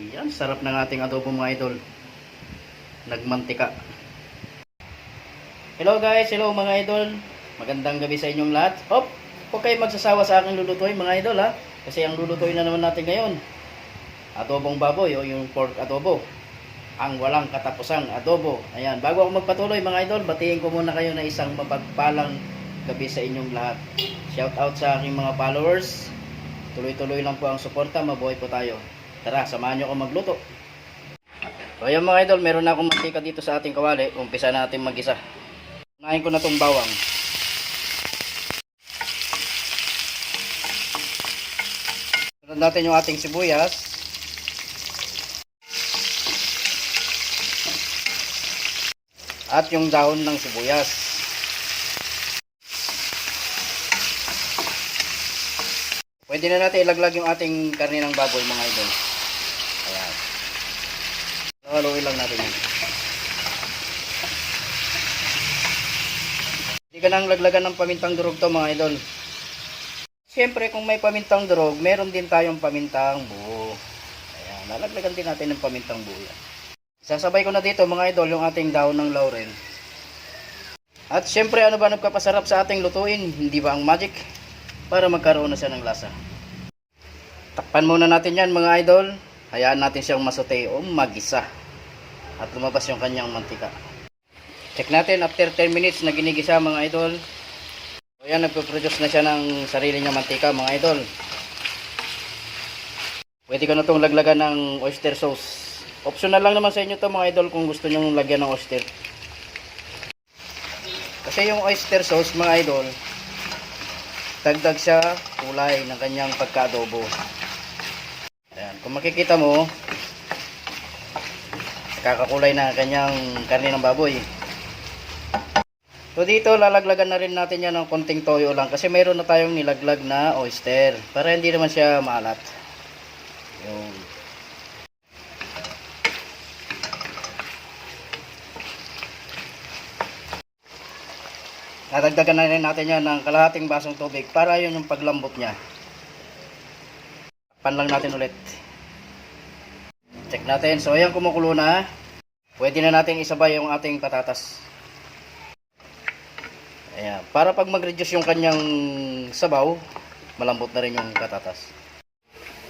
Yan, sarap ng ating adobo mga idol. Nagmantika. Hello guys, hello mga idol. Magandang gabi sa inyong lahat. Hop, huwag kayo magsasawa sa aking lulutuin mga idol ha. Kasi ang lulutuin na naman natin ngayon, adobong baboy o yung pork adobo. Ang walang katapusang adobo. Ayan, bago ako magpatuloy mga idol, batiin ko muna kayo na isang mapagpalang gabi sa inyong lahat. Shout out sa aking mga followers. Tuloy-tuloy lang po ang suporta, mabuhay po tayo. Tara, samahan nyo ako magluto. So ayan mga idol, meron na akong mantika dito sa ating kawali. Umpisa natin magisa. Unahin ko na tong bawang. Sunod natin yung ating sibuyas. At yung dahon ng sibuyas. Pwede na natin ilaglag yung ating karne ng baboy mga idol. Haluin lang natin yan. Hindi ka nang laglagan ng pamintang durog to mga idol. Siyempre kung may pamintang durog, meron din tayong pamintang buo. Ayan, lalaglagan din natin ng pamintang buo yan. Sasabay ko na dito mga idol yung ating dahon ng laurel. At siyempre ano ba nagpapasarap sa ating lutuin? Hindi ba ang magic? Para magkaroon na siya ng lasa. Takpan muna natin yan mga idol. Hayaan natin siyang masote o magisa. At lumabas yung kanyang mantika. Check natin after 10 minutes na ginigisa mga idol. So yan, nagpo-produce na siya ng sarili niya mantika mga idol. Pwede ko na itong laglagan ng oyster sauce. Optional lang naman sa inyo to mga idol kung gusto nyo lagyan ng oyster. Kasi yung oyster sauce mga idol, dagdag siya kulay ng kanyang pagka-adobo. Kung makikita mo, nakakakulay na ang kanyang karne ng baboy. So dito lalaglagan na rin natin yan ng konting toyo lang kasi mayroon na tayong nilaglag na oyster para hindi naman siya maalat. Yung Nadagdagan na rin natin yan ng kalahating basong tubig para yun yung paglambot niya. Pan lang natin ulit. Check natin. So ayan kumukulo na. Pwede na natin isabay yung ating patatas. Ayan. Para pag mag-reduce yung kanyang sabaw, malambot na rin yung patatas.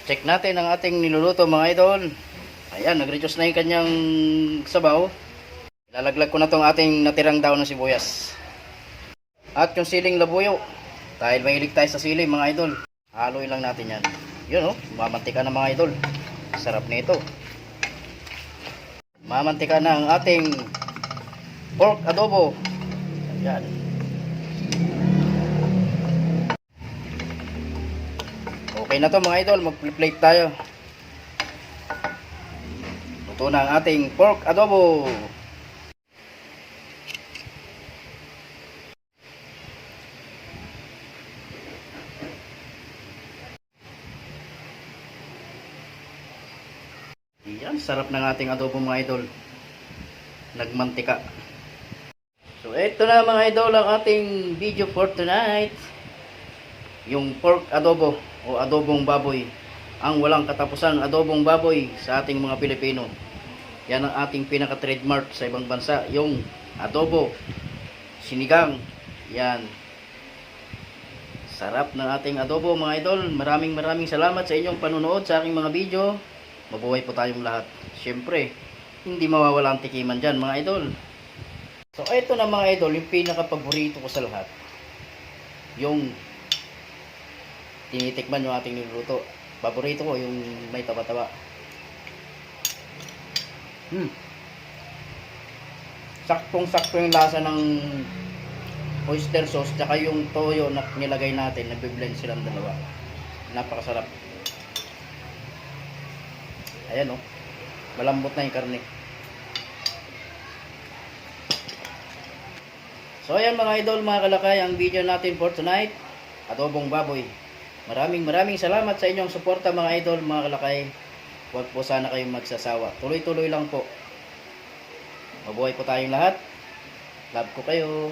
Check natin ang ating niluluto mga idol. Ayan, nag-reduce na yung kanyang sabaw. Ilalaglag ko na tong ating natirang daw ng sibuyas. At yung siling labuyo. Dahil mahilig tayo sa sili mga idol. Haluin lang natin yan. Yun oh, mamantika na mga idol. Sarap nito. Mamantika na ang ating pork adobo. Yan. Okay na to mga idol, mag-plate tayo. Luto na ang ating pork adobo. Yan, sarap ng ating adobo mga idol. Nagmantika. So, ito na mga idol ang ating video for tonight. Yung pork adobo o adobong baboy. Ang walang katapusan adobong baboy sa ating mga Pilipino. Yan ang ating pinaka-trademark sa ibang bansa. Yung adobo, sinigang, yan. Sarap ng ating adobo mga idol. Maraming maraming salamat sa inyong panunood sa aking mga video. Mabuhay po tayong lahat. Siyempre, hindi mawawala ang tikiman dyan mga idol. So, ito na mga idol, yung pinaka-paborito ko sa lahat. Yung tinitikman yung ating niluluto. Paborito ko yung may taba-taba. Hmm. Saktong-sakto yung lasa ng oyster sauce tsaka yung toyo na nilagay natin, nagbe-blend silang dalawa. Napakasarap. Ayan oh. Malambot na yung karne. So ayan mga idol, mga kalakay, ang video natin for tonight, adobong baboy. Maraming maraming salamat sa inyong suporta mga idol, mga kalakay. Huwag po sana kayong magsasawa. Tuloy-tuloy lang po. Mabuhay po tayong lahat. Love ko kayo.